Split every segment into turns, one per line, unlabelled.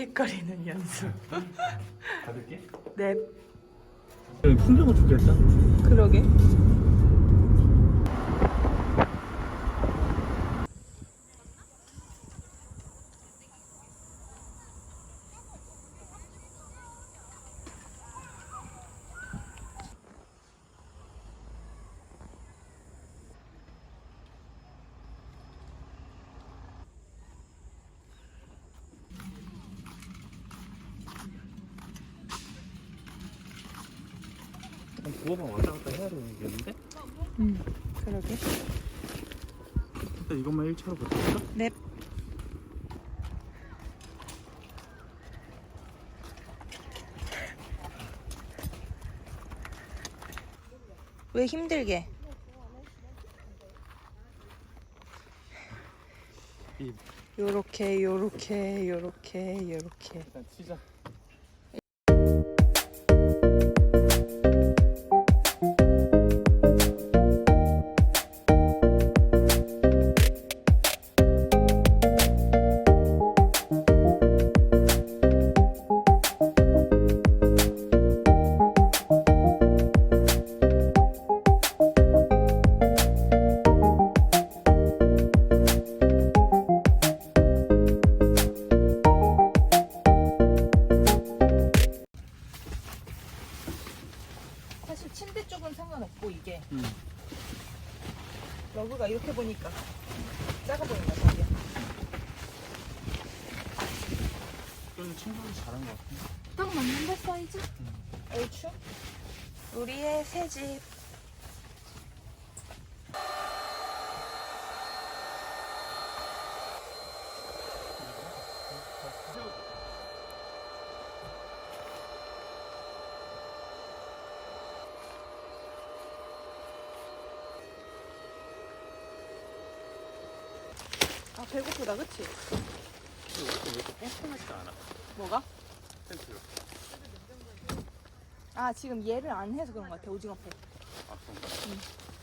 킥킥거리는 연습.
받을게.
네,
풍경은 좋겠다.
그러게.
한 두어 번 왔다 갔다 해야 되겠는데?
음, 그러게.
일단 이것만 1차로 버텨볼까?
네. 왜 힘들게?
이
요렇게 요렇게 요렇게 요렇게
일단 치자. 좀 친구도 잘한 것 같아.
딱 맞는데 사이즈?
얼추 우리의 새집 아 배고프다 그치?
왜 이렇게 뻔뻔하지 않아?
뭐가?
텐트가.
아 지금 얘를 안 해서 그런 것 같아 오징어 패
아 그런가?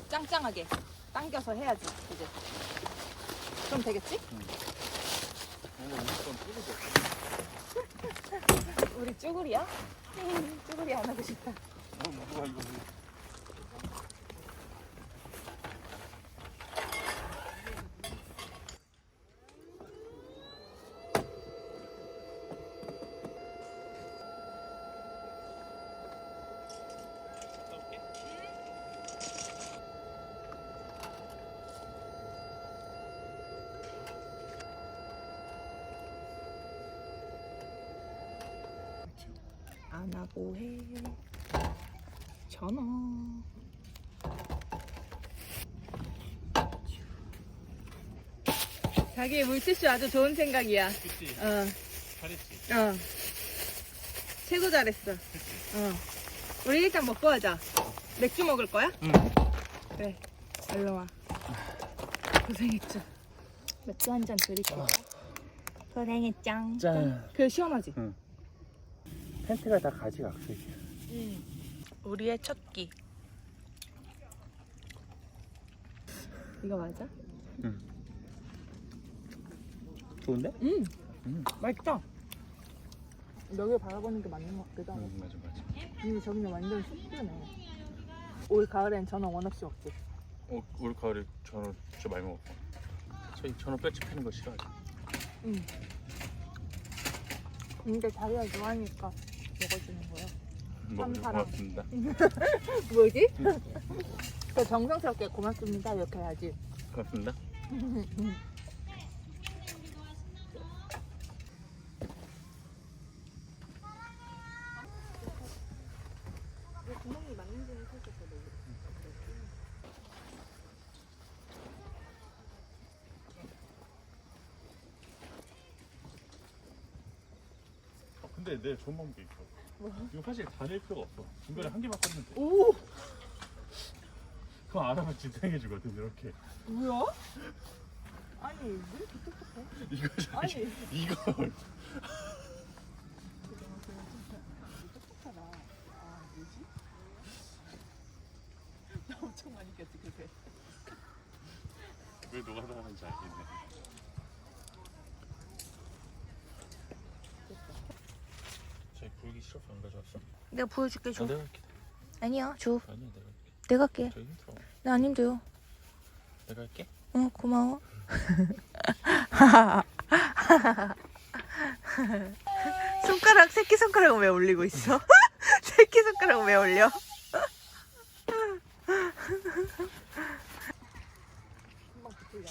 짱짱하게 당겨서 해야지 이제 그럼 되겠지?
뭔가.
우리 쭈구리야? 쭈구리 안 하고 싶다
어 누가 이거
안 하고 해 전화 자기 물티슈 아주 좋은 생각이야
그치?
어,
잘했지?
어. 최고 잘했어 어. 우리 일단 먹고 하자 맥주 먹을 거야?
응.
그래 일로 와 고생했죠 맥주 한 잔 드릴게요 고생했짱
짠.
그 시원하지?
텐트가 다 가지각색이야.
응. 우리의 첫 끼. 이거 맞아?
좋은데?
응.
응.
맛있다. 여기 바라보는 게 맞는 것 같기도 하고.
응 맞아 맞아.
근데 저기는 완전 숲이네. 올 가을엔 전어 원 없이 먹지.
어, 올 가을에 전어 진짜 많이 먹었고. 저희 전어 뼈치 패는 거 싫어하지?
응. 근데 자기가 좋아하니까 먹어주는 거야.
먹어서
사람.
고맙습니다.
뭐지? 그 정성스럽게 고맙습니다 이렇게 해야지.
고맙습니다.
구멍이 맞는지는 살짝 더
어, 근데 내 좋은 방법이 있어. 이거 사실 다닐 필요가 없어. 중간에 한 개만 꽂는데.
오!
그거 알아면 진행해 주거든 이렇게.
뭐야? 아니 왜 이렇게 똑똑해?
이거
아니
이걸
똑똑하다. 아 뭐지? 나 엄청 많이 꼈지 그새.
왜 노가다 하는지 알겠네.
됐다.
가져왔어? 안 가져왔어?
내가 보여줄게
아,
줘.
내가 할게.
아니야 줘.
아니야 내가 할게.
내가 할게.
저기 힘들어.
나 안 힘들어.
내가 할게.
어 고마워. 손가락 새끼 손가락 왜 올리고 있어? 새끼 손가락 왜 올려? 불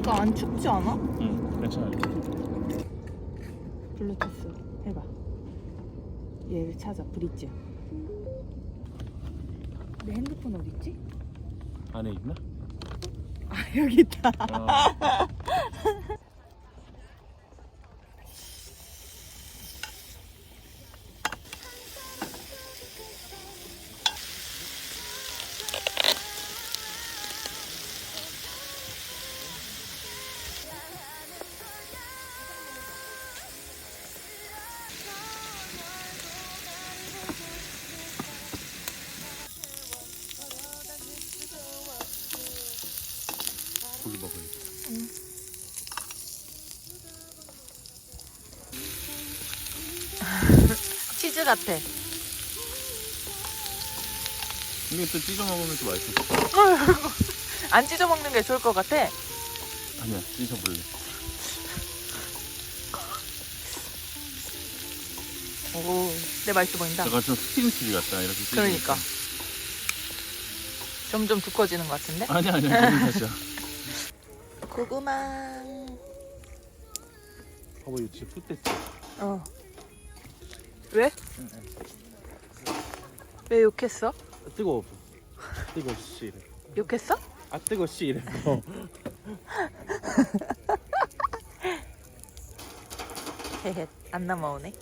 켜니까 안 춥지 않아?
응 괜찮아.
블루투스 해봐 얘를 찾아 브릿지 내 핸드폰 어디 있지?
안에 있나?
아 여기 있다
어.
같아
이게 또 찢어 먹으면 또 같아.
안 찢어 먹는 게 좋을 것 같아
아니야 찢어 볼래.
오 내 맛있어 보인다
약간 좀 스팀치즈 같다 이렇게. 찢으니까.
그러니까. 점점 두꺼워지는 것 같은데?
아니야 아니야 다시야.
고구마
봐봐 이거 진짜 풋됐지.
어 왜? 왜 욕했어?
뜨거워. 뜨거 씨 이래.
욕했어?
아 뜨거 씨 이래.
헤헤 안 남아오네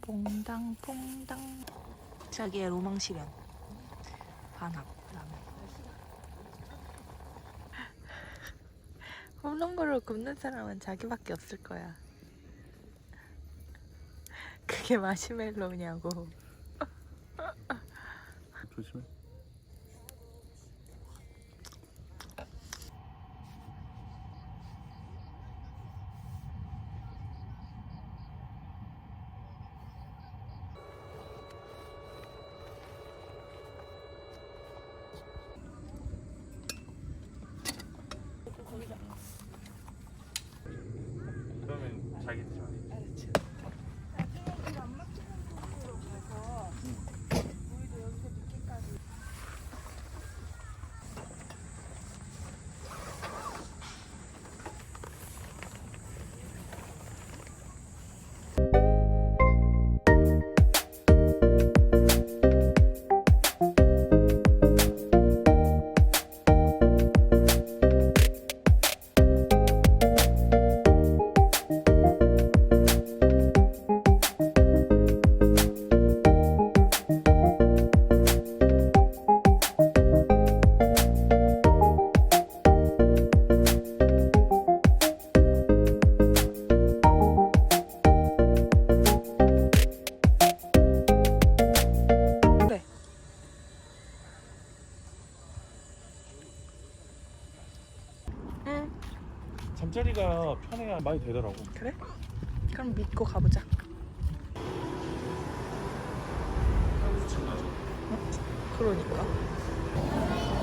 퐁당퐁당 자기의 로망 실현 반항 라면 홈런볼로 굽는 사람은 자기밖에 없을 거야. 그게 마시멜로냐고.
조심해. 편해야 많이 되더라고.
그래? 그럼 믿고 가보자. 그러니까.